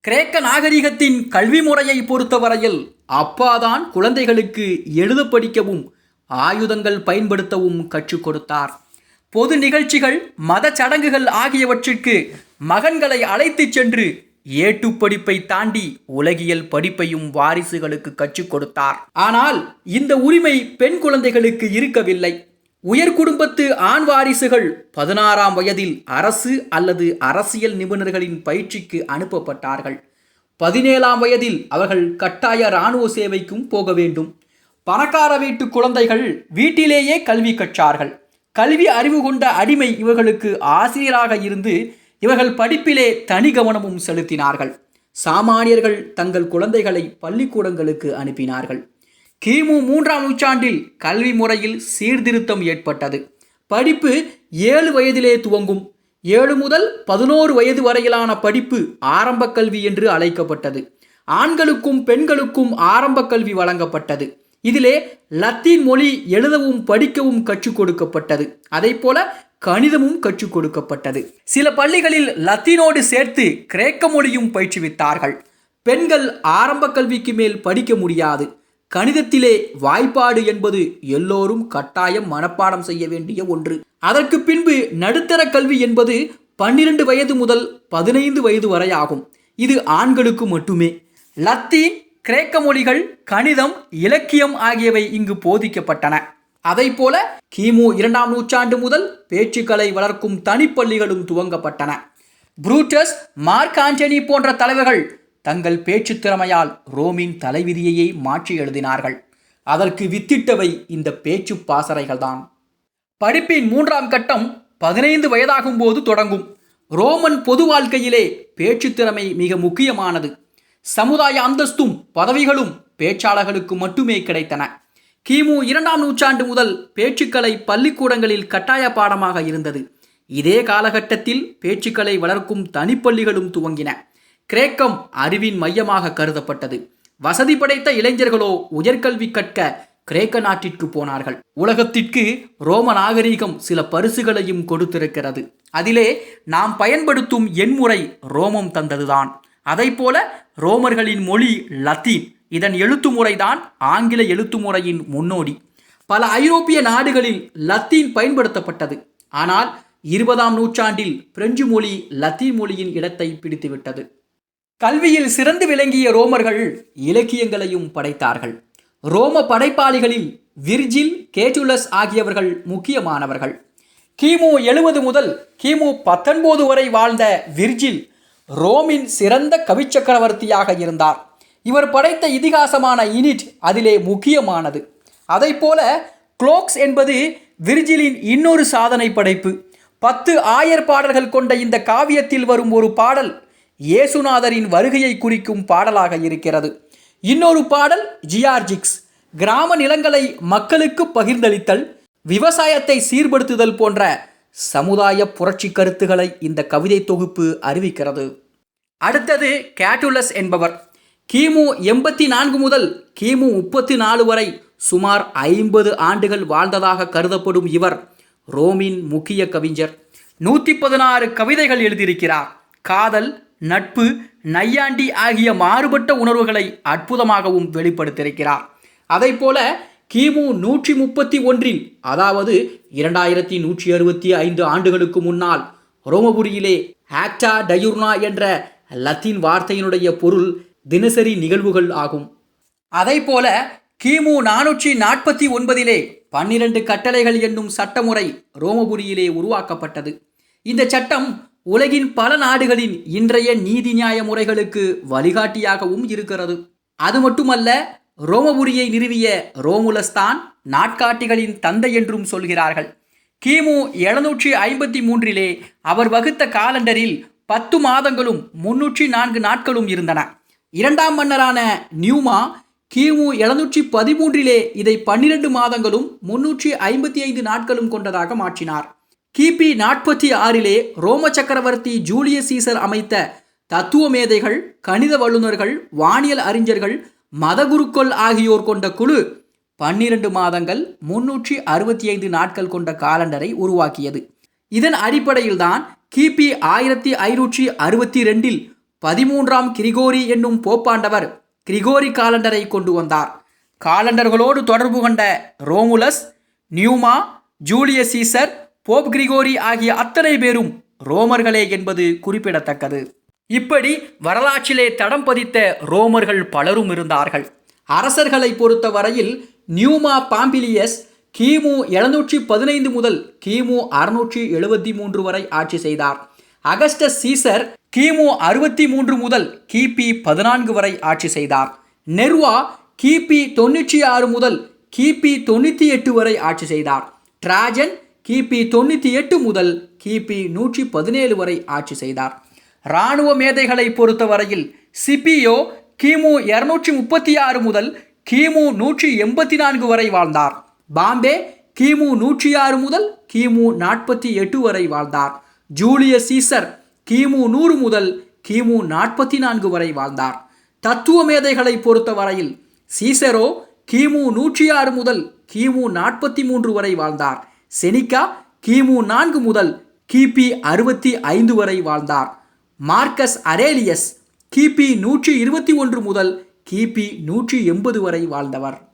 கிரேக்க நாகரிகத்தின் கல்வி முறையை பொறுத்தவரையில் அப்பாதான் குழந்தைகளுக்கு எழுத படிக்கவும் ஆயுதங்கள் பயன்படுத்தவும் கற்றுக் கொடுத்தார். பொது நிகழ்ச்சிகள் மத சடங்குகள் ஆகியவற்றிற்கு மகன்களை அழைத்துச் சென்று ஏட்டு படிப்பை தாண்டி உலகியல் படிப்பையும் வாரிசுகளுக்கு கற்றுக் கொடுத்தார். ஆனால் இந்த உரிமை பெண் குழந்தைகளுக்கு இருக்கவில்லை. உயர் குடும்பத்து ஆண் வாரிசுகள் பதினாறாம் வயதில் அரசு அல்லது அரசியல் நிபுணர்களின் பயிற்சிக்கு அனுப்பப்பட்டார்கள். பதினேழாம் வயதில் அவர்கள் கட்டாய இராணுவ சேவைக்கும் போக வேண்டும். பணக்கார வீட்டு குழந்தைகள் வீட்டிலேயே கல்வி கற்றார்கள். கல்வி அறிவு கொண்ட அடிமை இவர்களுக்கு ஆசிரியராக இருந்து இவர்கள் படிப்பிலே தனி கவனமும் செலுத்தினார்கள். சாமானியர்கள் தங்கள் குழந்தைகளை பள்ளிக்கூடங்களுக்கு அனுப்பினார்கள். கிமு மூன்றாம் நூற்றாண்டில் கல்வி முறையில் சீர்திருத்தம் ஏற்பட்டது. படிப்பு ஏழு வயதிலே துவங்கும். ஏழு முதல் பதினோரு வயது வரையிலான படிப்பு ஆரம்ப கல்வி என்று அழைக்கப்பட்டது. ஆண்களுக்கும் பெண்களுக்கும் ஆரம்ப கல்வி வழங்கப்பட்டது. இதிலே லத்தீன் மொழி எழுதவும் படிக்கவும் கற்றுக் கொடுக்கப்பட்டது. அதே போல கணிதமும் கற்றுக் கொடுக்கப்பட்டது. சில பள்ளிகளில் லத்தீனோடு சேர்த்து கிரேக்க மொழியும் பயிற்றுவித்தார்கள். பெண்கள் ஆரம்ப கல்விக்கு மேல் படிக்க முடியாது. கணிதத்திலே வாய்ப்பாடு என்பது எல்லோரும் கட்டாயம் மனப்பாடம் செய்ய வேண்டிய ஒன்று. அதற்கு பின்பு நடுத்தர கல்வி என்பது பன்னிரண்டு வயது முதல் பதினைந்து வயது வரை ஆகும். இது ஆண்களுக்கு மட்டுமே. லத்தீன் கிரேக்க மொழிகள் கணிதம் இலக்கியம் ஆகியவை இங்கு போதிக்கப்பட்டன. அதைப்போல கிமு இரண்டாம் நூற்றாண்டு முதல் பேச்சுக்களை வளர்க்கும் தனிப்பள்ளிகளும் துவங்கப்பட்டன. புரூட்டஸ் மார்க் ஆண்டனி போன்ற தலைவர்கள் தங்கள் பேச்சுத் திறமையால் ரோமின் தலைவிதியையே மாற்றி எழுதினார்கள். அதற்கு வித்திட்டவை இந்த பேச்சு பாசறைகள்தான். படிப்பின் மூன்றாம் கட்டம் பதினைந்து வயதாகும் போது தொடங்கும். ரோமன் பொது வாழ்க்கையிலே பேச்சு திறமை மிக முக்கியமானது. சமுதாய அந்தஸ்தும் பதவிகளும் பேச்சாளர்களுக்கு மட்டுமே கிடைத்தன. கிமு இரண்டாம் நூற்றாண்டு முதல் பேச்சுக்கலை பள்ளிக்கூடங்களில் கட்டாய பாடமாக இருந்தது. இதே காலகட்டத்தில் பேச்சுக்களை வளர்க்கும் தனிப்பள்ளிகளும் துவங்கின. கிரேக்கம் அறிவின் மையமாக கருதப்பட்டது. வசதி படைத்த இளைஞர்களோ உயர்கல்வி கற்க கிரேக்க நாட்டிற்கு போனார்கள். உலகத்திற்கு ரோம நாகரீகம் சில பரிசுகளையும் கொடுத்திருக்கிறது. அதிலே நாம் பயன்படுத்தும் எண்முறை ரோமம் தந்ததுதான். அதைப்போல ரோமர்களின் மொழி லத்தீன். இதன் எழுத்து முறைதான் ஆங்கில எழுத்து முறையின் முன்னோடி. பல ஐரோப்பிய நாடுகளில் லத்தீன் பயன்படுத்தப்பட்டது. ஆனால் இருபதாம் நூற்றாண்டில் பிரெஞ்சு மொழி லத்தீன் மொழியின் இடத்தை பிடித்துவிட்டது. கல்வியில் சிறந்து விளங்கிய ரோமர்கள் இலக்கியங்களையும் படைத்தார்கள். ரோம படைப்பாளிகளில் விர்ஜில் கேட்டுலஸ் ஆகியவர்கள் முக்கியமானவர்கள். கிமு எழுபது முதல் கிமு பத்தொன்பது வரை வாழ்ந்த விர்ஜில் ரோமின் சிறந்த கவிச்சக்கரவர்த்தியாக இருந்தார். இவர் படைத்த இதிகாசமான இனிட் அதிலே முக்கியமானது. அதைப்போல குளோக்ஸ் என்பது விர்ஜிலின் இன்னொரு சாதனை படைப்பு. பத்து ஆயர் பாடல்கள் கொண்ட இந்த காவியத்தில் வரும் ஒரு பாடல் இயேசுநாதரின் வருகையை குறிக்கும் பாடலாக இருக்கிறது. இன்னொரு பாடல் ஜியார்ஜிக்ஸ் கிராம நிலங்களை மக்களுக்கு பகிர்ந்தளித்தல் விவசாயத்தை சீர்படுத்துதல் போன்ற சமுதாய புரட்சி கருத்துக்களை இந்த கவிதை தொகுப்பு அறிவிக்கிறது. அடுத்தது கேட்டுலஸ் என்பவர். கிமு எண்பத்தி நான்கு முதல் கிமு முப்பத்தி நாலு வரை சுமார் ஐம்பது ஆண்டுகள் வாழ்ந்ததாக கருதப்படும் இவர் ரோமின் முக்கிய கவிஞர். நூற்றி பதினாறு கவிதைகள் எழுதியிருக்கிறார். காதல் நட்பு நையாண்டி ஆகிய மாறுபட்ட உணர்வுகளை அற்புதமாகவும் வெளிப்படுத்தியிருக்கிறார். அதைப்போல கிமு நூற்றி முப்பத்தி ஒன்றில் அதாவது இரண்டாயிரத்தி நூற்றி அறுபத்தி ஐந்து ஆண்டுகளுக்கு முன்னால் ரோமபுரியிலே ஆக்டா டயுர்னா என்ற லத்தீன் வார்த்தையினுடைய பொருள் தினசரி நிகழ்வுகள் ஆகும். அதைப்போல கிமு நானூற்றி நாற்பத்தி ஒன்பதிலே பன்னிரண்டு கட்டளைகள் என்னும் சட்டமுறை ரோமபுரியிலே உருவாக்கப்பட்டது. இந்த சட்டம் உலகின் பல நாடுகளின் இன்றைய நீதி நியாய முறைகளுக்கு வழிகாட்டியாகவும் இருக்கிறது. அது மட்டுமல்ல ரோமபுரியை நிறுவிய ரோமுலஸ்தான் நாட்காட்டிகளின் தந்தை என்றும் சொல்கிறார்கள். கிமு எழுநூற்றி ஐம்பத்தி மூன்றிலே அவர் வகுத்த காலண்டரில் பத்து மாதங்களும் முன்னூற்றி நான்கு நாட்களும் இருந்தன. இரண்டாம் மன்னரான நியூமா கிமு எழுநூற்றி பதிமூன்றிலே இதை பன்னிரண்டு மாதங்களும் முன்னூற்றி ஐம்பத்தி ஐந்து நாட்களும் கொண்டதாக மாற்றினார். கிபி நாற்பத்தி ஆறிலே ரோம சக்கரவர்த்தி ஜூலிய சீசர் அமைத்த தத்துவ மேதைகள் கணித வல்லுநர்கள் வானியல் அறிஞர்கள் மதகுருக்கள் ஆகியோர் கொண்ட குழு பன்னிரண்டு மாதங்கள் முன்னூற்றி அறுபத்தி ஐந்து நாட்கள் கொண்ட காலண்டரை உருவாக்கியது. இதன் அடிப்படையில்தான் கிபி ஆயிரத்தி ஐநூற்றி அறுபத்தி ரெண்டில் பதிமூன்றாம் கிரிகோரி என்னும் போப்பாண்டவர் கிரிகோரி காலண்டரை கொண்டு வந்தார். காலண்டர்களோடு தொடர்பு கொண்ட Romulus Numa Julius Caesar Pope Gregory ஆகிய அத்தனை பேரும் ரோமர்களே என்பது குறிப்பிடத்தக்கது. இப்படி வரலாற்றிலே தடம் பதித்த ரோமர்கள் பலரும் இருந்தார்கள். அரசர்களை பொறுத்த வரையில் நியூமா பாம்பிலியஸ் கிமு எழுநூற்றி பதினைந்து முதல் கிமு அறுநூற்றி எழுபத்தி மூன்று வரை ஆட்சி செய்தார். அகஸ்டஸ் சீசர் கிமு அறுபத்தி மூன்று முதல் கிபி பதினான்கு வரை ஆட்சி செய்தார். நெர்வா கிபி தொண்ணூற்றி ஆறு முதல் கிபி தொண்ணூற்றி எட்டு வரை ஆட்சி செய்தார். டிராஜன் கிபி தொண்ணூற்றி எட்டு முதல் கிபி நூற்றி பதினேழு வரை ஆட்சி செய்தார். இராணுவ மேதைகளை பொறுத்தவரையில் சிபியோ கிமு இருநூற்றி முப்பத்தி ஆறு முதல் கிமு நூற்றி எண்பத்தி நான்கு வரை வாழ்ந்தார். பாம்பே கிமு நூற்றி ஆறு முதல் கிமு நாற்பத்தி எட்டு வரை வாழ்ந்தார். ஜூலியஸ் சீசர் கிமு நூறு முதல் கிமு நாற்பத்தி நான்கு வரை வாழ்ந்தார். தத்துவ மேதைகளை பொறுத்தவரையில் சீசரோ கிமு நூற்றி ஆறு முதல் கிமு நாற்பத்தி மூன்று வரை வாழ்ந்தார். செனிகா கிமு நான்கு முதல் கிபி அறுபத்தி ஐந்து வரை வாழ்ந்தார். மார்க்கஸ் அரேலியஸ் கிபி நூற்றி இருபத்தி ஒன்று முதல் கிபி நூற்றி எண்பது வரை வாழ்ந்தவர்.